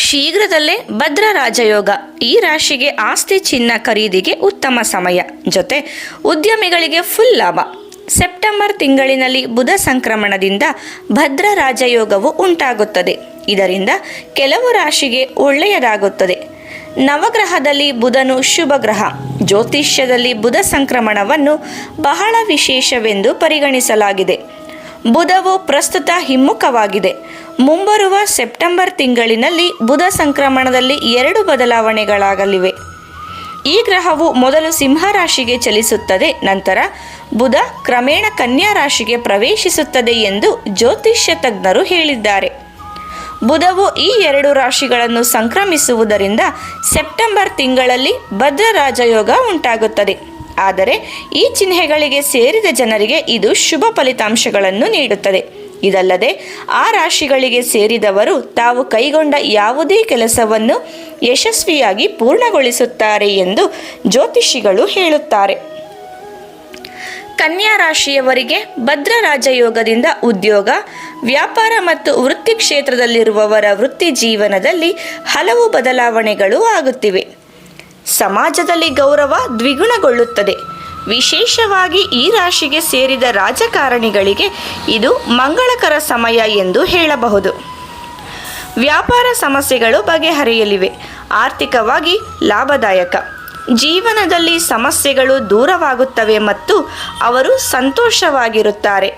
ಶೀಘ್ರದಲ್ಲೇ ಭದ್ರ ರಾಜಯೋಗ. ಈ ರಾಶಿಗೆ ಆಸ್ತಿ ಚಿನ್ನ ಖರೀದಿಗೆ ಉತ್ತಮ ಸಮಯ. ಜೊತೆ ಉದ್ಯಮಿಗಳಿಗೆ ಫುಲ್ ಲಾಭ. ಸೆಪ್ಟೆಂಬರ್ ತಿಂಗಳಿನಲ್ಲಿ ಬುಧ ಸಂಕ್ರಮಣದಿಂದ ಭದ್ರ ರಾಜಯೋಗವು ಉಂಟಾಗುತ್ತದೆ. ಇದರಿಂದ ಕೆಲವು ರಾಶಿಗೆ ಒಳ್ಳೆಯದಾಗುತ್ತದೆ. ನವಗ್ರಹದಲ್ಲಿ ಬುಧನು ಶುಭ ಗ್ರಹ. ಜ್ಯೋತಿಷ್ಯದಲ್ಲಿ ಬುಧ ಸಂಕ್ರಮಣವನ್ನು ಬಹಳ ವಿಶೇಷವೆಂದು ಪರಿಗಣಿಸಲಾಗಿದೆ. ಬುಧವು ಪ್ರಸ್ತುತ ಹಿಮ್ಮುಖವಾಗಿದೆ. ಮುಂಬರುವ ಸೆಪ್ಟೆಂಬರ್ ತಿಂಗಳಿನಲ್ಲಿ ಬುಧ ಸಂಕ್ರಮಣದಲ್ಲಿ ಎರಡು ಬದಲಾವಣೆಗಳಾಗಲಿವೆ. ಈ ಗ್ರಹವು ಮೊದಲು ಸಿಂಹ ರಾಶಿಗೆ ಚಲಿಸುತ್ತದೆ, ನಂತರ ಬುಧ ಕ್ರಮೇಣ ಕನ್ಯಾ ರಾಶಿಗೆ ಪ್ರವೇಶಿಸುತ್ತದೆ ಎಂದು ಜ್ಯೋತಿಷ್ಯ ತಜ್ಞರು ಹೇಳಿದ್ದಾರೆ. ಬುಧವು ಈ ಎರಡು ರಾಶಿಗಳನ್ನು ಸಂಕ್ರಮಿಸುವುದರಿಂದ ಸೆಪ್ಟೆಂಬರ್ ತಿಂಗಳಲ್ಲಿ ಭದ್ರ ರಾಜಯೋಗ ಉಂಟಾಗುತ್ತದೆ. ಆದರೆ ಈ ಚಿಹ್ನೆಗಳಿಗೆ ಸೇರಿದ ಜನರಿಗೆ ಇದು ಶುಭ ಫಲಿತಾಂಶಗಳನ್ನು ನೀಡುತ್ತದೆ. ಇದಲ್ಲದೆ ಆ ರಾಶಿಗಳಿಗೆ ಸೇರಿದವರು ತಾವು ಕೈಗೊಂಡ ಯಾವುದೇ ಕೆಲಸವನ್ನು ಯಶಸ್ವಿಯಾಗಿ ಪೂರ್ಣಗೊಳಿಸುತ್ತಾರೆ ಎಂದು ಜ್ಯೋತಿಷಿಗಳು ಹೇಳುತ್ತಾರೆ. ಕನ್ಯಾ ರಾಶಿಯವರಿಗೆ ಭದ್ರ ರಾಜಯೋಗದಿಂದ ಉದ್ಯೋಗ, ವ್ಯಾಪಾರ ಮತ್ತು ವೃತ್ತಿ ಕ್ಷೇತ್ರದಲ್ಲಿರುವವರ ವೃತ್ತಿ ಜೀವನದಲ್ಲಿ ಹಲವು ಬದಲಾವಣೆಗಳು ಆಗುತ್ತಿವೆ. ಸಮಾಜದಲ್ಲಿ ಗೌರವ ದ್ವಿಗುಣಗೊಳ್ಳುತ್ತದೆ. ವಿಶೇಷವಾಗಿ ಈ ರಾಶಿಗೆ ಸೇರಿದ ರಾಜಕಾರಣಿಗಳಿಗೆ ಇದು ಮಂಗಳಕರ ಸಮಯ ಎಂದು ಹೇಳಬಹುದು. ವ್ಯಾಪಾರ ಸಮಸ್ಯೆಗಳು ಬಗೆಹರಿಯಲಿವೆ. ಆರ್ಥಿಕವಾಗಿ ಲಾಭದಾಯಕ. ಜೀವನದಲ್ಲಿ ಸಮಸ್ಯೆಗಳು ದೂರವಾಗುತ್ತವೆ ಮತ್ತು ಅವರು ಸಂತೋಷವಾಗಿರುತ್ತಾರೆ.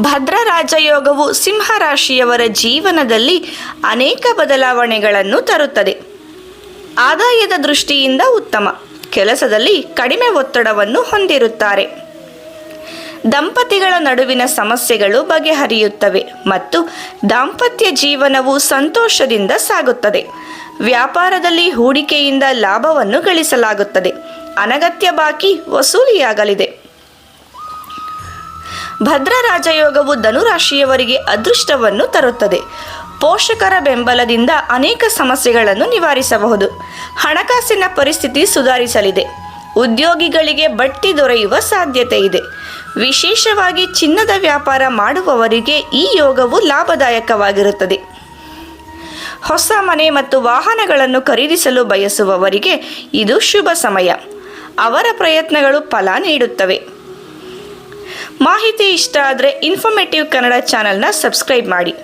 ಭದ್ರ ರಾಜಯೋಗವು ಸಿಂಹರಾಶಿಯವರ ಜೀವನದಲ್ಲಿ ಅನೇಕ ಬದಲಾವಣೆಗಳನ್ನು ತರುತ್ತದೆ. ಆದಾಯದ ದೃಷ್ಟಿಯಿಂದ ಉತ್ತಮ. ಕೆಲಸದಲ್ಲಿ ಕಡಿಮೆ ಒತ್ತಡವನ್ನು ಹೊಂದಿರುತ್ತಾರೆ. ದಂಪತಿಗಳ ನಡುವಿನ ಸಮಸ್ಯೆಗಳು ಬಗೆಹರಿಯುತ್ತವೆ ಮತ್ತು ದಾಂಪತ್ಯ ಜೀವನವು ಸಂತೋಷದಿಂದ ಸಾಗುತ್ತದೆ. ವ್ಯಾಪಾರದಲ್ಲಿ ಹೂಡಿಕೆಯಿಂದ ಲಾಭವನ್ನು ಗಳಿಸಲಾಗುತ್ತದೆ. ಅನಗತ್ಯ ಬಾಕಿ ವಸೂಲಿಯಾಗಲಿದೆ. ಭದ್ರ ರಾಜಯೋಗವು ಧನುರಾಶಿಯವರಿಗೆ ಅದೃಷ್ಟವನ್ನು ತರುತ್ತದೆ. ಪೋಷಕರ ಬೆಂಬಲದಿಂದ ಅನೇಕ ಸಮಸ್ಯೆಗಳನ್ನು ನಿವಾರಿಸಬಹುದು. ಹಣಕಾಸಿನ ಪರಿಸ್ಥಿತಿ ಸುಧಾರಿಸಲಿದೆ. ಉದ್ಯೋಗಿಗಳಿಗೆ ಬಡ್ತಿ ದೊರೆಯುವ ಸಾಧ್ಯತೆ ಇದೆ. ವಿಶೇಷವಾಗಿ ಚಿನ್ನದ ವ್ಯಾಪಾರ ಮಾಡುವವರಿಗೆ ಈ ಯೋಗವು ಲಾಭದಾಯಕವಾಗಿರುತ್ತದೆ. ಹೊಸ ಮನೆ ಮತ್ತು ವಾಹನಗಳನ್ನು ಖರೀದಿಸಲು ಬಯಸುವವರಿಗೆ ಇದು ಶುಭ ಸಮಯ. ಅವರ ಪ್ರಯತ್ನಗಳು ಫಲ ನೀಡುತ್ತವೆ. ಮಾಹಿತಿ ಇಷ್ಟ ಆದರೆ ಇನ್ಫಾರ್ಮೇಟಿವ್ ಕನ್ನಡ ಚಾನಲ್ನ ಸಬ್ಸ್ಕ್ರೈಬ್ ಮಾಡಿ.